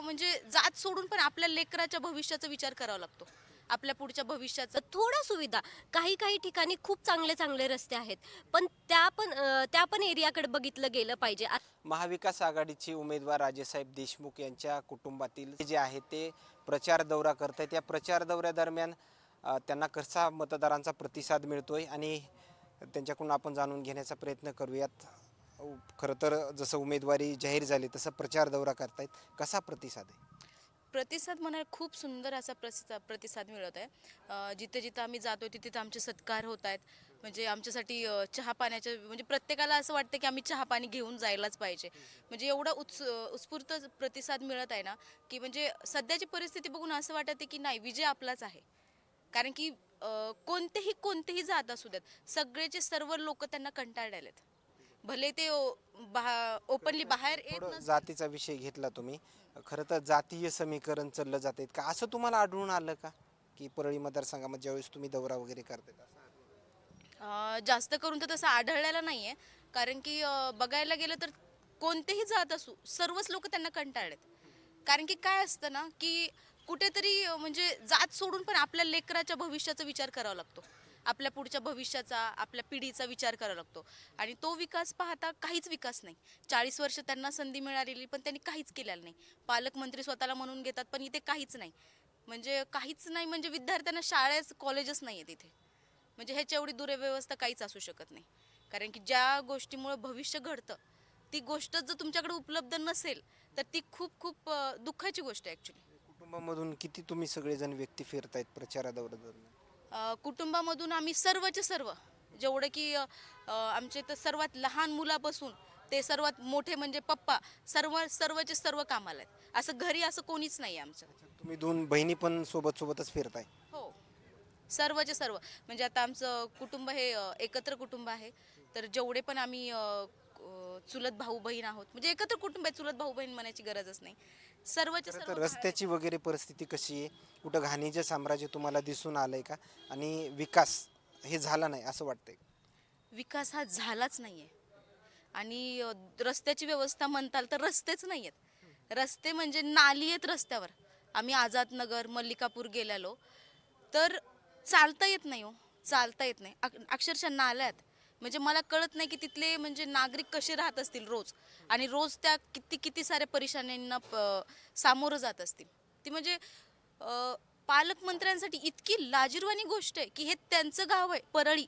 म्हणजे जात सोडून पण आपल्या लेकराच्या भविष्याचा विचार करावा लागतो. आपल्या पुढच्या भविष्याचा. थोड्या सुविधा. काही काही ठिकाणी खूप चांगले चांगले रस्ते आहेत. पण त्या पण त्या पण एरियाकडे बघितलं गेलं पाहिजे. महाविकास आघाडीचे उमेदवार राजेसाहेब देशमुख यांच्या कुटुंबातील जे आहे ते प्रचार दौरा करत आहेत या प्रचार दौऱ्यादरम्यान त्यांना कसा मतदारांचा प्रतिसाद मिळतोय आणि त्यांच्याकडून आपण जाणून घेण्याचा प्रयत्न करूयात. खरं तर जसं उमेदवारी जाहीर झाली तसं प्रचार दौरा करतायत. कसा प्रतिसाद आहे? प्रतिसाद म्हणाल खूप सुंदर असा प्रतिसाद प्रतिसाद मिळत आहे. जिथे जिथं आम्ही जातो तिथे तिथं आमचे सत्कार होत आहेत. म्हणजे आमच्यासाठी चहा पाण्याच्या म्हणजे प्रत्येकाला असं वाटतं की आम्ही चहा पाणी घेऊन जायलाच पाहिजे. म्हणजे एवढा उत्स उत्स्फूर्त प्रतिसाद मिळत आहे ना की म्हणजे सध्याची परिस्थिती बघून असं वाटतं की नाही विजय आपलाच आहे. कारण की कोणतेही कोणतेही जात असू द्यात सगळेचे सर्व लोक त्यांना कंटाळलेत आहेत. भले ते ओपनली बाहेर येत थोडं नसतील. जातीचा विषय घेतला तुम्ही. खरं तर जातीय समीकरण चाललं जात का असं तुम्हाला आढळून आलं का? की परळी मतदारसंघामध्ये ज्यावेळेस तुम्ही दौरा वगैरे करताय अं, जास्त करून तर तसं आढळलेलं नाही आहे कारण की अं, बघायला गेलं तर कोणतेही जात असू सर्वच लोक त्यांना कंटाळलेत. कारण की काय असतं ना की कुठेतरी अं, म्हणजे जात सोडून पण आपल्या लेकराच्या भविष्याचा विचार करावा लागतो. आपल्या पुढच्या भविष्याचा आपल्या पिढीचा विचार करावा लागतो. आणि तो विकास पाहता काहीच विकास नाही. चाळीस वर्ष त्यांना संधी मिळालेली पण त्यांनी काहीच केलेलं नाही. पालकमंत्री स्वतःला म्हणून घेतात पण इथे काहीच नाही. म्हणजे काहीच नाही म्हणजे विद्यार्थ्यांना शाळेच कॉलेजच नाही आहेत इथे. म्हणजे ह्याच्या एवढी दुर्व्यवस्था काहीच असू शकत नाही. कारण की ज्या गोष्टीमुळे भविष्य घडतं ती गोष्ट जर तुमच्याकडे उपलब्ध नसेल तर ती खूप खूप दुःखाची गोष्ट आहे ॲक्च्युली कुटुंबामधून किती तुम्ही सगळेजण व्यक्ती फिरतायत प्रचारा दौऱ्यादरम्यान कुटुंबामधून आम्ही सर्वचे सर्व जेवढं की आमचे तर सर्वात लहान मुलापासून ते सर्वात मोठे म्हणजे पप्पा सर्व सर्वचे सर्व कामाला आहेत. असं घरी असं कोणीच नाही आहे आमचं. तुम्ही दोन बहिणी पण सोबत सोबतच फिरताय? हो. सर्वचे सर्व. म्हणजे आता आमचं कुटुंब हे अ, एकत्र कुटुंब आहे. तर जेवढे पण आम्ही अ, चुलत भाऊ बहीण आहोत. म्हणजे एकत्र कुटुंब आहे चुलत भाऊ बहीण म्हणायची गरजच नाही. सर्वचे खरं सर्व तर रस्त्याची वगैरे परिस्थिती कशी आहे? कुठं घाणीचं साम्राज्य तुम्हाला दिसून आलंय का? आणि विकास हे झाला नाही असं वाटतंय. विकास हा झालाच नाहीये. आणि अ, रस्त्याची व्यवस्था म्हणताल तर रस्तेच नाही आहेत रस्ते म्हणजे नाली आहेत रस्त्यावर. आम्ही आझादनगर मल्लिकापूर गेलेलो. तर चालता येत नाही हो. चालता येत नाही. अक- अक्षरशः नाल्यात. म्हणजे मला कळत नाही की तिथले म्हणजे नागरिक कसे राहत असतील रोज. आणि रोज त्या किती किती साऱ्या परेशान्यांना प- सामोरं जात असतील. ती म्हणजे पालकमंत्र्यांसाठी इतकी लाजीरवाणी गोष्ट आहे की हे त्यांचं गाव आहे परळी.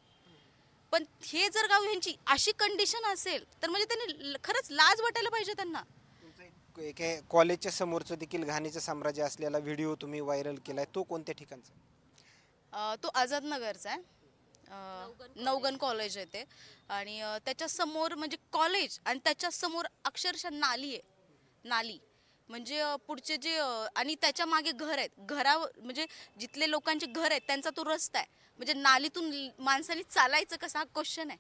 पण हे जर गाव ह्यांची अशी कंडिशन असेल तर म्हणजे त्यांनी ल- खरंच लाज वाटायला पाहिजे त्यांना. एक कॉलेजच्या समोरचं देखील घाणीचं साम्राज्य असलेला व्हिडिओ तुम्ही व्हायरल केलाय तो कोणत्या ठिकाणचा? तो आझादनगरचा आहे. नवगण कॉलेज आहे ते. आणि अ, त्याच्यासमोर म्हणजे कॉलेज आणि त्याच्यासमोर अक्षरशः नाली आहे. नाली. म्हणजे पुढचे जे आणि त्याच्यामागे घर आहेत. घरावर म्हणजे जिथले लोकांचे घर आहेत त्यांचा तो रस्ता आहे. म्हणजे नालीतून माणसाने चालायचं कसं हा क्वेश्चन आहे.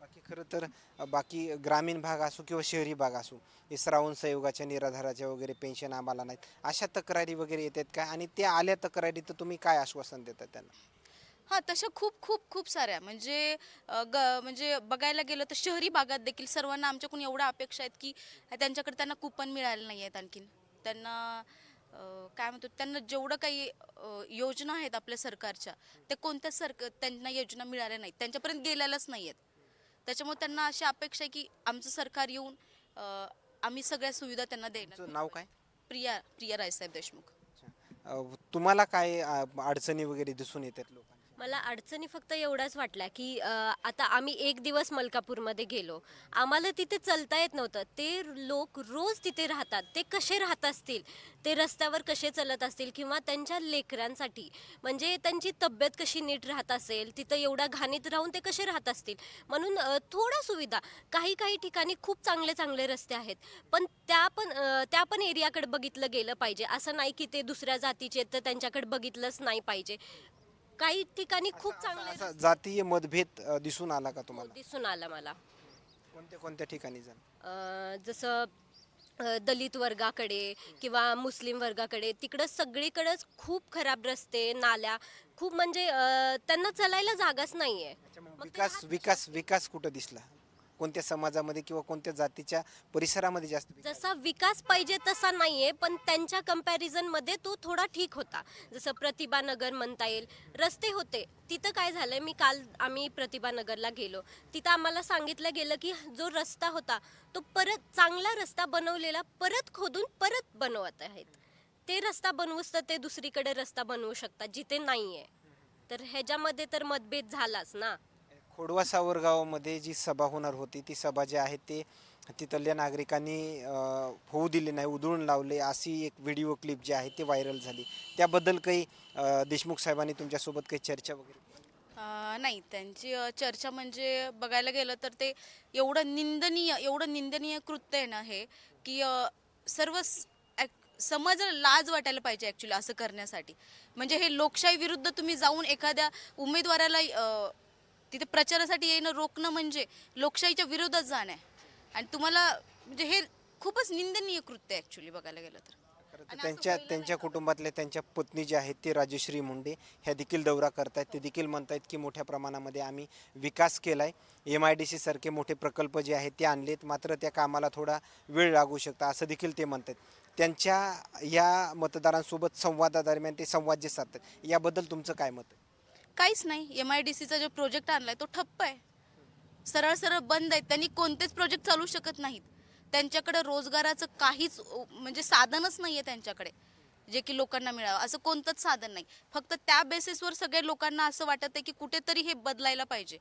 बाकी खरं तर बाकी ग्रामीण भाग असो किंवा शहरी भाग असो हे श्रावण संयोगाच्या निराधाराच्या वगैरे पेन्शन आम्हाला नाहीत. अशा तक्रारी वगैरे येतात काय? आणि त्या आल्या तक्रारी तर तुम्ही काय आश्वासन देतात त्यांना? हां तशा खूप खूप खूप साऱ्या. म्हणजे अ, ग म्हणजे बघायला गेलं तर शहरी भागात देखील सर्वांना आमच्याकडून एवढ्या अपेक्षा आहेत की त्यांच्याकडे त्यांना कुपन मिळाले नाही आहेत आणखीन. त्यांना अ, काय म्हणतो त्यांना जेवढं काही अ, योजना आहेत आपल्या सरकारच्या ते कोणत्याच सरक त्यांना योजना मिळाल्या नाहीत. त्यांच्यापर्यंत गेलेल्याच नाही आहेत त्याच्यामुळे त्यांना अशी अपेक्षा आहे की आमचं सरकार येऊन अ, आम्ही सगळ्या सुविधा त्यांना देणार तुमचं नाव काय? प्रिया प्रिया रायसाहेब देशमुख. अ, तुम्हाला काय अ, अडचणी वगैरे दिसून येतात लोकांच्या मला अडचणी फक्त एवढाच वाटल्या की अ, आता आम्ही एक दिवस मलकापूरमध्ये गेलो. आम्हाला तिथे चलता येत नव्हतं. ते लोक रोज तिथे राहतात. ते कसे राहत असतील? ते रस्त्यावर कसे चालत असतील? किंवा त्यांच्या लेकरांसाठी म्हणजे त्यांची तब्येत कशी नीट राहत असेल? तिथं एवढ्या घाणीत राहून ते कसे राहत असतील? म्हणून अ, थोड्या सुविधा. काही काही ठिकाणी खूप चांगले चांगले रस्ते आहेत. पण त्या पण अ, त्या पण एरियाकडे बघितलं गेलं पाहिजे. असं नाही की ते दुसऱ्या जातीचे आहेत तर त्यांच्याकडे बघितलंच नाही पाहिजे. काही ठिकाणी खूप चांगले असा जातीय मतभेद अ, दिसून आला का तुम्हाला? दिसून आलं मला. कोणत्या कोणत्या ठिकाणी जण अं, जसं अं, दलित वर्गाकडे किंवा मुस्लिम वर्गाकडे तिकडं सगळीकडंच खूप खराब रस्ते नाल्या खूप म्हणजे अं, त्यांना चालायला जागाच नाही आहे विकास विकास विकास कुठं दिसला? कोणत्या समाजामध्ये किंवा कोणत्या जातीच्या परिसरामध्ये जास्त विकास जसा विकास पाहिजे तसा नाही आहे पण त्यांच्या कम्पॅरिझनमध्ये तो थोडा ठीक होता. जसं प्रतिभानगर म्हणता येईल. रस्ते होते. तिथं काय झालं मी काल आम्ही प्रतिभानगरला गेलो. तिथं आम्हाला सांगितलं गेलं की जो रस्ता होता तो परत चांगला रस्ता बनवलेला परत खोदून परत बनवत आहेत. ते रस्ता बनवूच तर ते दुसरीकडे रस्ता बनवू शकतात जिथे नाही आहे तर ह्याच्यामध्ये तर मतभेद झालाच ना. खोडवा सावरगावमध्ये जी सभा होणार होती ती सभा जी आहे ते तिथल्या नागरिकांनी होऊ दिली नाही उधळून लावले. अशी एक व्हिडिओ क्लिप जी आहे ती व्हायरल झाली. त्याबद्दल काही देशमुख साहेबांनी तुमच्यासोबत काही चर्चा वगैरे नाही. त्यांची चर्चा म्हणजे बघायला गेलं तर ते एवढं निंदनीय एवढं निंदनीय कृत्य आहे ना हे की सर्व स- समाजाला लाज वाटायला पाहिजे ॲक्च्युली असं करण्यासाठी. म्हणजे हे लोकशाही विरुद्ध तुम्ही जाऊन एखाद्या उमेदवाराला तिथे प्रचारासाठी येणं रोखणं म्हणजे लोकशाहीच्या विरोधात जाणं आहे. आणि तुम्हाला म्हणजे हे खूपच निंदनीय कृत्य आहे ॲक्च्युली बघायला गेलं तर. खरं त्यांच्या त्यांच्या कुटुंबातल्या त्यांच्या पत्नी जे आहेत ते राजश्री मुंडे ह्या देखील दौरा करतायत. ते देखील म्हणतायत की मोठ्या प्रमाणामध्ये आम्ही विकास केलाय. एम आय डी सी सारखे मोठे प्रकल्प जे आहेत ते आणलेत. मात्र त्या कामाला थोडा वेळ लागू शकता असं देखील ते म्हणतात त्यांच्या या मतदारांसोबत संवादादरम्यान ते संवाद जे साधतात याबद्दल तुमचं काय मत? आहे काहीच नाही. एम आय डी सीचा जो प्रोजेक्ट आणलाय तो ठप्प आहे. सरळ सरळ बंद आहे त्यांनी कोणतेच प्रोजेक्ट चालू शकत नाहीत. त्यांच्याकडे रोजगाराचं काहीच म्हणजे साधनच नाही आहे त्यांच्याकडे जे की लोकांना मिळावं. असं कोणतंच साधन नाही. फक्त त्या बेसिसवर सगळ्या लोकांना असं वाटत आहे की कुठेतरी हे बदलायला पाहिजे.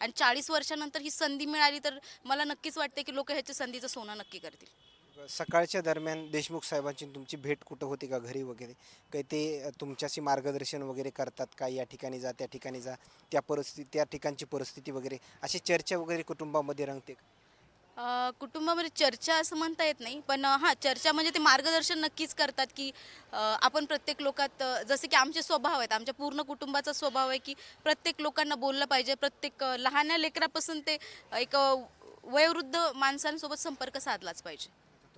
आणि चाळीस वर्षानंतर ही संधी मिळाली तर मला नक्कीच वाटते की लोक ह्याच्या संधीचं सोनं नक्की करतील. सकाळच्या दरम्यान देशमुख साहेबांची तुमची भेट कुठं होती का घरी वगैरे? काही ते तुमच्याशी मार्गदर्शन वगैरे करतात का? या ठिकाणी जा त्या ठिकाणी जा त्या परिस्थिती त्या ठिकाणची परिस्थिती वगैरे अशी चर्चा वगैरे कुटुंबामध्ये रंगते का? अ, कुटुंबामध्ये चर्चा असं म्हणता येत नाही पण अ, हां चर्चा म्हणजे ते मार्गदर्शन नक्कीच करतात की अ, आपण प्रत्येक लोकात अ, जसे की आमचे स्वभाव आहेत आमच्या पूर्ण कुटुंबाचा स्वभाव आहे की प्रत्येक लोकांना बोललं पाहिजे प्रत्येक अ, लहान लेकरापासून ते एक अ, वयोवृद्ध माणसांसोबत संपर्क साधलाच पाहिजे.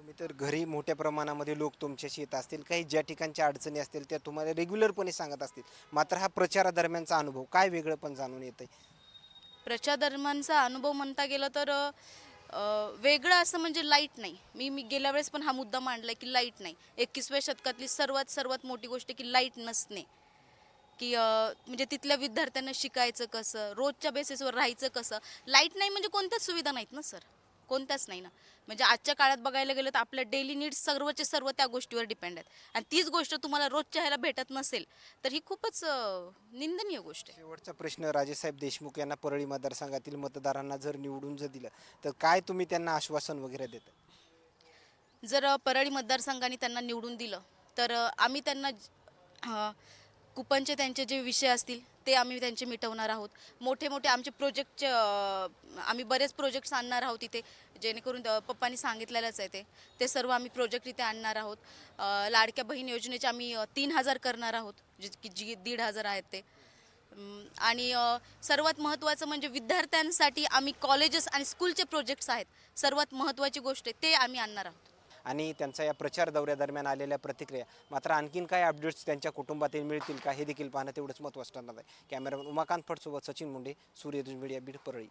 तुम्ही तर घरी मोठ्या प्रमाणामध्ये लोक तुमच्याशी येत असतील काही ज्या ठिकाणच्या अडचणी असतील त्या तुम्हाला रेग्युलरपणे सांगत असतील. मात्र हा प्रचारादरम्यानचा अनुभव काय वेगळं पण जाणून येत आहे दरम्यानचा अनुभव म्हणता गेलं तर अ, वेगळं असं म्हणजे लाइट नाही. मी मी गेल्या वेळेस पण हा मुद्दा मांडलाय की लाइट नाही. एकवीसव्या शतकातली सर्वात सर्वात मोठी गोष्ट की लाइट नसणे. की अ, म्हणजे तिथल्या विद्यार्थ्यांना शिकायचं कसं रोजच्या बेसिसवर राहायचं कसं. लाइट नाही म्हणजे कोणत्याच सुविधा नाहीत ना सर? कोणत्याच नाही ना. म्हणजे आजच्या काळात बघायला गेलं तर आपल्या डेली नीड्स सर्वचे सर्व त्या गोष्टीवर डिपेंड आहेत. आणि तीच गोष्ट तुम्हाला रोजच्या ह्याला भेटत नसेल तर ही खूपच अ, निंदनीय गोष्ट आहे. शेवटचा प्रश्न राजेसाहेब देशमुख यांना परळी मतदारसंघातील मतदारांना जर निवडून जर दिलं तर काय तुम्ही त्यांना आश्वासन वगैरे देता? जर अ, परळी मतदारसंघाने त्यांना निवडून दिलं तर अ, आम्ही त्यांना ज- अ, कुपनचे त्यांचे जे विषय असतील ते आम्ही त्यांचे मिटवणार आहोत. मोठे मोठे आमचे प्रोजेक्टचे आम्ही बरेच प्रोजेक्ट्स आणणार आहोत इथे. जेणेकरून पप्पांनी सांगितलेलंच आहे ते. ते सर्व आम्ही प्रोजेक्ट इथे आणणार आहोत. लाडक्या बहीण योजनेचे आम्ही तीन हजार करणार आहोत. जे की जी दीड हजार आहेत ते. आणि सर्वात महत्त्वाचं म्हणजे विद्यार्थ्यांसाठी आम्ही कॉलेजेस आणि स्कूलचे प्रोजेक्ट्स आहेत. सर्वात महत्त्वाची गोष्ट आहे ते आम्ही आणणार आहोत. आणि त्यांचा या प्रचार दौऱ्यादरम्यान आलेल्या प्रतिक्रिया. मात्र आणखीन काय अपडेट्स त्यांच्या कुटुंबातील मिळतील का हे देखील पाहणं तेवढंच महत्त्वाचं ठरणार आहे. कॅमेरामॅन उमाकांत फडसोबत सचिन मुंडे सूर्यदुज मीडिया बीड परळी.